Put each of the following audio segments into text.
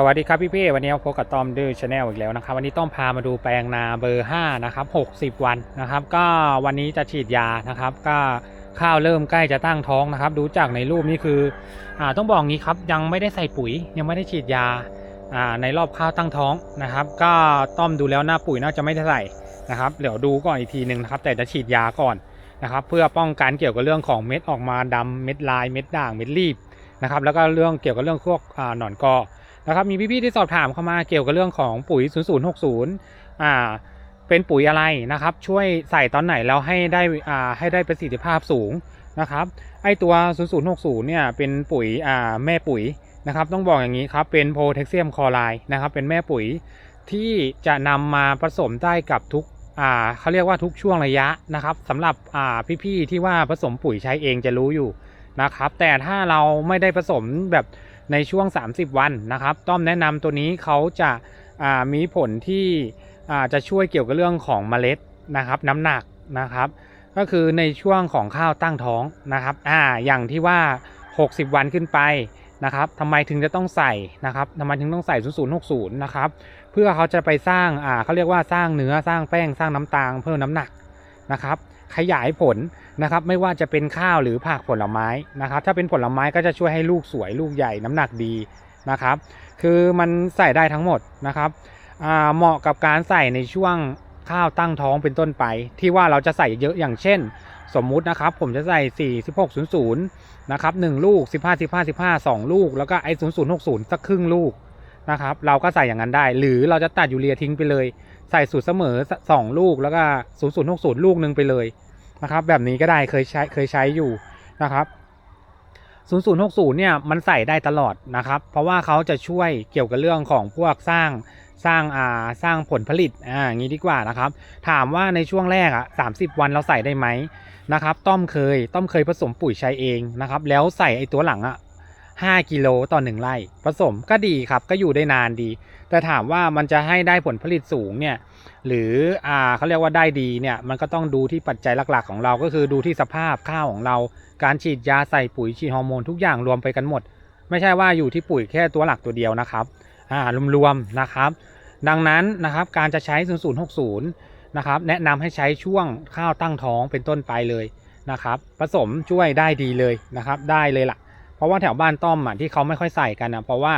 สวัสดีครับพี่พี่วันนี้พบกับต้อมดื้อชาแนลอีกแล้วนะครับ วันนี้ต้อมพามาดูแปลงนาเบอร์5นะครับ60 วันนะครับ ก็วันนี้จะฉีดยานะครับ ก็ข้าวเริ่มใกล้จะตั้งท้องนะครับ ดูจากในรูปนี้คืออ่าต้องบอกงี้ครับยังไม่ได้ใส่ปุ๋ย ยังไม่ได้ฉีดยาอ่าในรอบข้าวตั้งท้องนะครับ ก็ต้อมดูแล้วหน้าปุ๋ยน่าจะไม่ได้ใส่นะครับเดี๋ยวดูก่อนอีกทีหนึ่งนะครับ แต่จะฉีดยาก่อนนะครับ เพื่อป้องกันเกี่ยวกับเรื่องของเม็ดออกมาดำเม็ดลายเม็ดด่างเม็ดรีบนะครับแล้วก็เรื่องเกี่ยวกับเรื่องพวกหนอนกอ นะครับมีพี่ๆที่สอบถามเข้ามาเกี่ยวกับเรื่องของปุ๋ย 0060 อ่าเป็นปุ๋ยอะไรนะครับ ช่วยใส่ตอนไหนแล้วให้ได้อ่าให้ได้ประสิทธิภาพสูงนะครับไอตัว 0060 เนี่ยเป็นปุ๋ยอ่าแม่ปุ๋ยนะครับต้องบอกอย่างนี้ครับเป็นโพแทสเซียมคลอไรด์นะครับเป็นแม่ปุ๋ยที่จะนำมาผสมได้กับทุกอ่าเขาเรียกว่าทุกช่วงระยะนะครับสำหรับอ่าพี่ๆที่ว่าผสมปุ๋ยใช้เองจะรู้อยู่นะครับแต่ถ้าเราไม่ได้ผสมแบบ ในช่วง 30 วันนะครับ ต้อมแนะนำตัวนี้เขาจะามีผลที่จะช่วยเกี่ยวกับเรื่องของเมล็ดนะครับน้ำหนักนะครับ ก็คือในช่วงของข้าวตั้งท้องนะครับอ่าอย่างที่ว่า 60 วันขึ้นไปนะครับทำไมถึงจะต้องใส่นะครับทำไมถึงต้องใส่ 0060 นะครับ เพื่อเขาจะไปสร้างอ่าเขาเรียกว่าสร้างเนื้อสร้างแป้งสร้างน้ำตาลเพิ่มน้ำหนักนะครับ ขยายผลนะครับ ไม่ว่าจะเป็นข้าวหรือผักผลไม้นะครับ ถ้าเป็นผลไม้ก็จะช่วยให้ลูกสวยลูกใหญ่น้ำหนักดีนะครับ คือมันใส่ได้ทั้งหมดนะครับเหมาะกับการใส่ในช่วงข้าวตั้งท้องเป็นต้นไป ที่ว่าเราจะใส่เยอะอย่างเช่น สมมุตินะครับ ผมจะใส่ 4 16 00นะครับ1ลูก 15 15 15 2 ลูก แล้วก็ไอ้0060 สักครึ่งลูกนะครับ เราก็ใส่อย่างนั้นได้ หรือเราจะตัดยูเรียทิ้งไปเลย ใส่สูตรเสมอ 2 ลูกแล้วก็0060 ลูกหนึงไปเลยนะครับ แบบนี้ก็ได้เคยใช้เคยใช้อยู่นะครับ 0060 เนี่ยมันใส่ได้ตลอดนะครับ เพราะว่าเขาจะช่วยเกี่ยวกับเรื่องของพวกสร้างสร้างอ่าสร้างผลผลิตอ่างนี้ดีกว่านะครับ ถามว่าในช่วงแรกอะ30 วันเราใส่ได้ไหมนะครับ ต้อมเคย ต้อมเคยผสมปุ๋ยใช้เองนะครับ แล้วใส่ไอตัวหลังอะ 5 กิโลต่อหนึ่งไร่ผสมก็ดีครับก็อยู่ได้นานดี แต่ถามว่ามันจะให้ได้ผลผลิตสูงเนี่ยหรืออ่าเขาเรียกว่าได้ดีเนี่ยมันก็ต้องดูที่ปัจจัยหลักๆ ของเราก็คือดูที่สภาพข้าวของเรา การฉีดยาใส่ปุ๋ยฉีดฮอร์โมนทุกอย่างรวมไปกันหมด ไม่ใช่ว่าอยู่ที่ปุ๋ยแค่ตัวหลักตัวเดียวนะครับอ่ารวมๆนะครับ ดังนั้นนะครับการจะใช้ 0060 นะครับแนะนำให้ใช้ช่วงข้าวตั้งท้องเป็นต้นไปเลยนะครับผสมช่วยได้ดีเลยนะครับได้เลยล่ะ เพราะว่าแถวบ้านต้อมอะที่เขาไม่ค่อยใส่กันนะเพราะว่า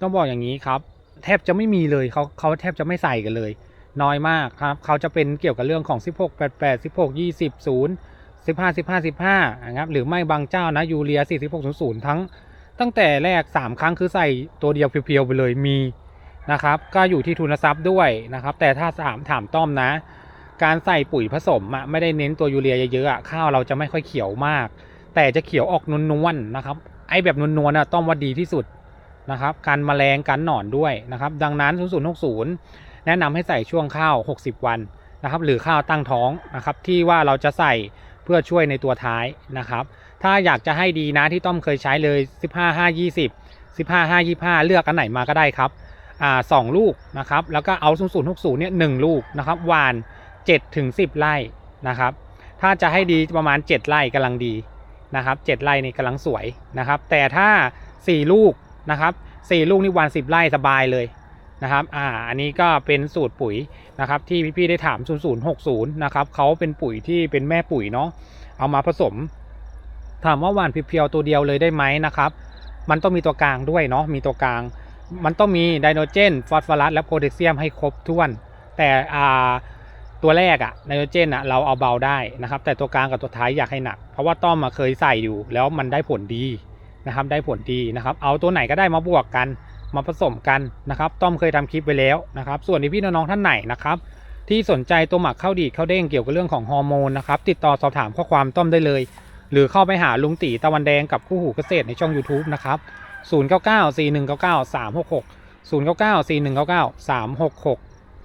ต้องบอกอย่างนี้ครับ แทบจะไม่มีเลยเขาเขาแทบจะไม่ใส่กันเลย น้อยมากครับเขาจะเป็นเกี่ยวกับเรื่องของ 16 88 16 20 0 15 15 15นะครับหรือไม่บางเจ้านะยูเรีย 46 00 ทั้ง ตั้งแต่แรก 3 ครั้งคือใส่ตัวเดียวเพียวๆไปเลยมีนะครับก็อยู่ที่ทุนทรัพย์ด้วยนะครับแต่ถ้าถามถามต้อมนะ การใส่ปุ๋ยผสมอะไม่ได้เน้นตัวยูเรียเยอะๆอะข้าวเราจะไม่ค่อยเขียวมาก แต่จะเขียวออกนวลๆนะครับ ไอ้แบบนวลๆน่ะต้อมว่าดีที่สุดนะครับการแมลงการหนอนด้วยนะครับดังนั้น 0060 แนะนำให้ใส่ช่วงข้าว 60 วันนะครับหรือข้าวตั้งท้องนะครับที่ว่าเราจะใส่เพื่อช่วยในตัวท้ายนะครับ ถ้าอยากจะให้ดีนะที่ต้อมเคยใช้เลย 15 5 20 15 5 25 เลือกอันไหนมาก็ได้ครับอ่าสองลูกนะครับแล้วก็เอา 0060 เนี่ยหนึ่งลูกนะครับหวาน7ถึง10 ไร่นะครับถ้าจะให้ดีประมาณ 7 ไร่กำลังดี นะครับ7ไร่นี่กำลังสวยนะครับ แต่ถ้า 4 ลูกนะครับ4ลูกนี่วาน10 ไร่สบายเลยนะครับอ่าอันนี้ก็เป็นสูตรปุ๋ยนะครับที่พี่ๆได้ถาม 0060 นะครับเขาเป็นปุ๋ยที่เป็นแม่ปุ๋ยเนาะเอามาผสม ถามว่าหวานเพียวๆตัวเดียวเลยได้ไหมนะครับ มันต้องมีตัวกลางด้วยเนาะมีตัวกลาง มันต้องมีไดโนเจนฟอสฟอรัสและโพแทสเซียมให้ครบถ้วน แต่อ่า ตัวแรกอะไดโนเจนอะเราเอาเบาได้นะครับ แต่ตัวกลางกับตัวท้ายอยากให้หนัก เพราะว่าต้อมมาเคยใส่อยู่ แล้วมันได้ผลดีนะครับ ได้ผลดีนะครับ เอาตัวไหนก็ได้มาบวกกัน มาผสมกันนะครับ ต้อมเคยทำคลิปไปแล้วนะครับ ส่วนที่พี่น้องท่านไหนนะครับ ที่สนใจตัวหมักข้าวดีข้าวเด้งเกี่ยวกับเรื่องของฮอร์โมนนะครับ ติดต่อสอบถามข้อความต้อมได้เลย หรือเข้าไปหาลุงตีตะวันแดงกับคู่หูเกษตรในช่อง YouTube นะครับ0994199366 0994199366